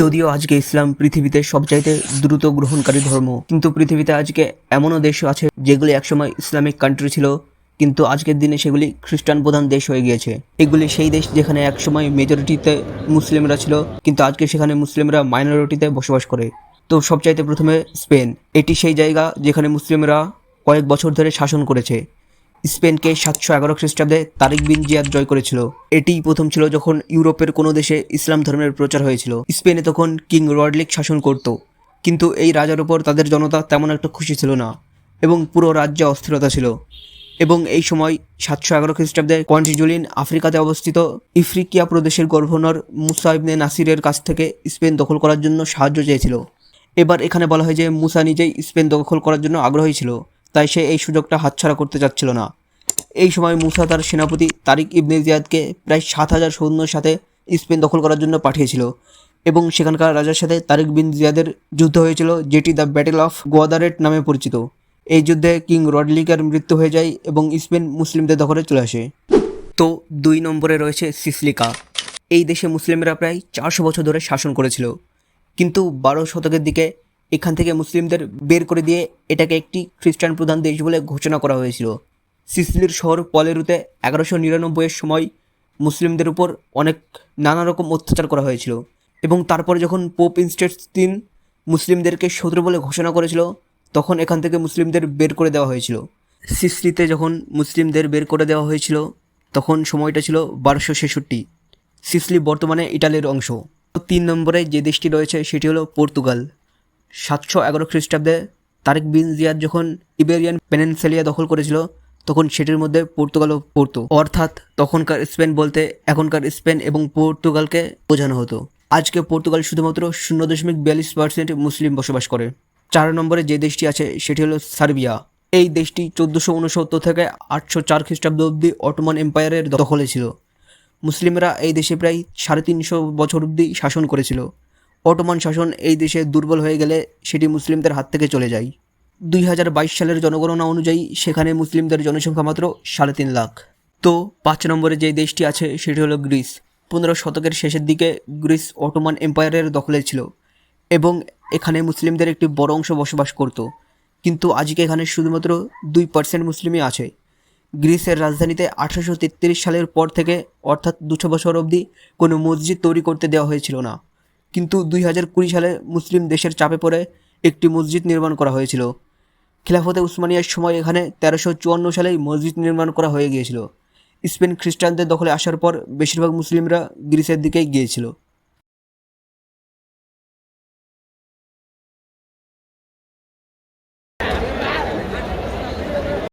যদিও আজকে ইসলাম পৃথিবীতে সবচাইতে দ্রুত গ্রহণকারী ধর্ম, কিন্তু পৃথিবীতে আজকে এমনও দেশ আছে যেগুলি একসময় ইসলামিক কান্ট্রি ছিল, কিন্তু আজকের দিনে সেগুলি খ্রিস্টান প্রধান দেশ হয়ে গিয়েছে। এগুলি সেই দেশ যেখানে একসময় মেজরিটিতে মুসলিমরা ছিল, কিন্তু আজকে সেখানে মুসলিমরা মাইনরিটিতে বসবাস করে। তো সবচাইতে প্রথমে স্পেন। এটি সেই জায়গা যেখানে মুসলিমরা কয়েক বছর ধরে শাসন করেছে। স্পেনকে সাতশো এগারো খ্রিস্টাব্দে তারিক বিন জিয়াদ জয় করেছিল। এটিই প্রথম ছিল যখন ইউরোপের কোনো দেশে ইসলাম ধর্মের প্রচার হয়েছিল। স্পেনে তখন কিং রডলিক শাসন করত। কিন্তু এই রাজার উপর তাদের জনতা তেমন একটা খুশি ছিল না এবং পুরো রাজ্যে অস্থিরতা ছিল। এবং এই সময় সাতশো এগারো খ্রিস্টাব্দে কন্টিজুলিন আফ্রিকাতে অবস্থিত ইফ্রিকিয়া প্রদেশের গভর্নর মুসা ইবনে নাসিরের কাছ থেকে স্পেন দখল করার জন্য সাহায্য চেয়েছিল। এবার এখানে বলা হয় যে মুসা নিজেই স্পেন দখল করার জন্য আগ্রহী ছিল। তাই সে এই সুযোগটা হাতছাড়া করতে চাচ্ছিল না। এই সময় মুসা তার সেনাপতি তারিক ইবনে জিয়াদকে প্রায় সাত হাজার সৈন্যর সাথে স্পেন দখল করার জন্য পাঠিয়েছিল এবং সেখানকার রাজার সাথে তারিক বিন জিয়াদের যুদ্ধ হয়েছিল, যেটি দ্য ব্যাটেল অফ গোয়াদারেট নামে পরিচিত। এই যুদ্ধে কিং রডলিকার মৃত্যু হয়ে যায় এবং স্পেন মুসলিমদের দখলে চলে আসে। তো দুই নম্বরে রয়েছে সিসলিকা। এই দেশে মুসলিমরা প্রায় চারশো বছর ধরে শাসন করেছিল, কিন্তু বারো শতকের দিকে এখান থেকে মুসলিমদের বের করে দিয়ে এটাকে একটি খ্রিস্টান প্রধান দেশ বলে ঘোষণা করা হয়েছিল। সিসিলির শহর পলেরুতে এগারোশো নিরানব্বইয়ের সময় মুসলিমদের উপর অনেক নানা রকম অত্যাচার করা হয়েছিল এবং তারপরে যখন পোপ ইনস্টেটসতিন মুসলিমদেরকে শত্রু বলে ঘোষণা করেছিল, তখন এখান থেকে মুসলিমদের বের করে দেওয়া হয়েছিল। সিসলিতে যখন মুসলিমদের বের করে দেওয়া হয়েছিল, তখন সময়টা ছিল বারোশো ছেষট্টি। সিসলি বর্তমানে ইটালির অংশ। তিন নম্বরে যে দেশটি রয়েছে, সেটি হলো পর্তুগাল। সাতশো এগারো খ্রিস্টাব্দে তারেক বিন জিয়াদ যখন ইবেরিয়ান পেনেনসেলিয়া দখল করেছিল, তখন সেটির মধ্যে পর্তুগালও পড়তো অর্থাৎ তখনকার স্পেন বলতে এখনকার স্পেন এবং পর্তুগালকে বোঝানো হতো। আজকে পর্তুগাল শুধুমাত্র শূন্য দশমিক বিয়াল্লিশ পার্সেন্ট মুসলিম বসবাস করে। চার নম্বরে যে দেশটি আছে, সেটি হলো সার্বিয়া। এই দেশটি চোদ্দোশো উনসত্তর থেকে আটশো চার খ্রিস্টাব্দ অব্দি অটোমান এম্পায়ারের দখলে ছিল। মুসলিমরা এই দেশে প্রায় সাড়ে তিনশো বছর অব্দি শাসন করেছিল। অটোমান শাসন এই দেশে দুর্বল হয়ে গেলে সেটি মুসলিমদের হাত থেকে চলে যায়। দুই হাজার বাইশ সালের জনগণনা অনুযায়ী সেখানে মুসলিমদের জনসংখ্যা মাত্র সাড়ে তিন লাখ। তো পাঁচ নম্বরে যে দেশটি আছে সেটি হলো গ্রিস। পনেরো শতকের শেষের দিকে গ্রিস অটোমান এম্পায়ারের দখলে ছিল এবং এখানে মুসলিমদের একটি বড় অংশ বসবাস করত। কিন্তু আজকে এখানে শুধুমাত্র দুই পার্সেন্ট মুসলিমই আছে। গ্রিসের রাজধানীতে আঠারোশো তেত্রিশ সালের পর থেকে অর্থাৎ দুশো বছর অবধি কোনো মসজিদ তৈরি করতে দেওয়া হয়েছিল না। কিন্তু দুই হাজার কুড়ি সালে মুসলিম দেশের চাপে পড়ে একটি মসজিদ নির্মাণ করা হয়েছিল। খিলাফতে উসমানিয়ার সময় এখানে তেরোশো চুয়ান্ন সালেই মসজিদ নির্মাণ করা হয়ে গিয়েছিল। স্পেন খ্রিস্টানদের দখলে আসার পর বেশিরভাগ মুসলিমরা গ্রিসের দিকেই গিয়েছিল।